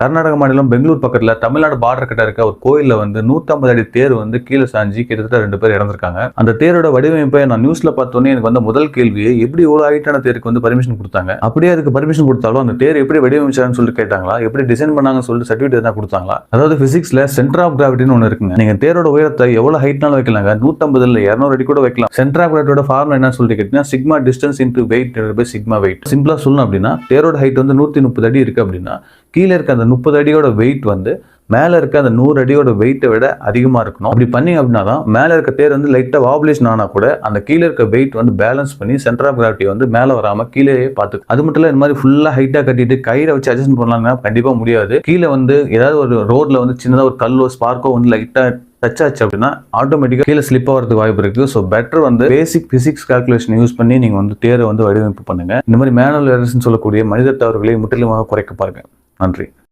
கர்நாடக மாநிலம் பெங்களூர் பக்கத்தில் தமிழ்நாடு பார்டர் கிட்ட இருக்க ஒரு கோயிலில் வந்து 150 அடி தேர் வந்து கீழே சாஞ்சி கிட்டத்தட்ட ரெண்டு பேர் இறந்திருக்காங்க. அந்த தேரோட வடிவமைப்பை நான் நியூஸில் பார்த்தோன்னே எனக்கு வந்த முதல் கேள்வியை எப்படி இவ்வளோ ஹைட்டான தேருக்கு வந்து பர்மிஷன் கொடுத்தாங்க? அப்படியே அதுக்கு பர்மிஷன் கொடுத்தாலும் அந்த தேர் எப்படி வடிவமைச்சாங்கன்னு சொல்லிட்டு கேட்டாங்களா? எப்படி டிசைன் பண்ணாங்கன்னு சொல்லிட்டு சர்டிஃபிகேட் தான் கொடுத்தாங்களா? அதாவது ஃபிசிக்ஸில் சென்டர் ஆஃப் கிராவிட்டின்னு ஒன்று இருக்குங்க. நீங்கள் தேரோட உயரத்தை எவ்வளோ ஹைட்னாலும் வைக்கலாங்க. நூற்றம்பது இல்லை இரநூறு அடி கூட வைக்கலாம். சென்டர் ஆஃப் கிராவிட்டியோட ஃபார்முலா என்ன சொல்லிட்டு கேட்டீங்கன்னா sigma distance into weight by sigma weight சிம்பிளாக சொல்லணும் அப்படின்னா தேரோட ஹைட் வந்து 130 முப்பது அடி இருக்குது அப்படின்னா கீழே இருக்க அந்த முப்பது அடியோட வெயிட் வந்து மேலே இருக்க அந்த நூறு அடியோட வெயிட்டை விட அதிகமாக இருக்கணும். அப்படி பண்ணிங்க அப்படின்னா தான் மேலே இருக்க தேர் வந்து லைட்டாக வாபுலேஷன் ஆனால் கூட அந்த கீழே இருக்க வெயிட் வந்து பேலன்ஸ் பண்ணி சென்டர் ஆஃப் கிராவிட்டி வந்து மேலே வராமல் கீழேயே பார்த்து அது மட்டும் இல்லை இந்த மாதிரி ஃபுல்லாக ஹைட்டாக கட்டிட்டு கயிறை வச்சு அட்ஜஸ்ட் பண்ணலாம்னா கண்டிப்பாக முடியாது. கீழே வந்து ஏதாவது ஒரு ரோட்டில் வந்து சின்னதாக ஒரு கல்லோ ஸ்பார்க்கோ வந்து லைட்டாக டச் ஆச்சு அப்படின்னா ஆட்டோமேட்டிக்காக கீழே ஸ்லிப் ஆகிறதுக்கு வாய்ப்பு இருக்குது ஸோ பெட்டர் வந்து பேசிக் ஃபிசிக்ஸ் கால்குலேஷன் யூஸ் பண்ணி நீங்கள் வந்து தேரை வந்து வடிவமைப்பு பண்ணுங்கள் இந்த மாதிரி மேனுவல் எரர்ஸ்னு சொல்லக்கூடிய மனித தவறுகளை முற்றிலுமாக குறைக்க பாருங்கள் நன்றி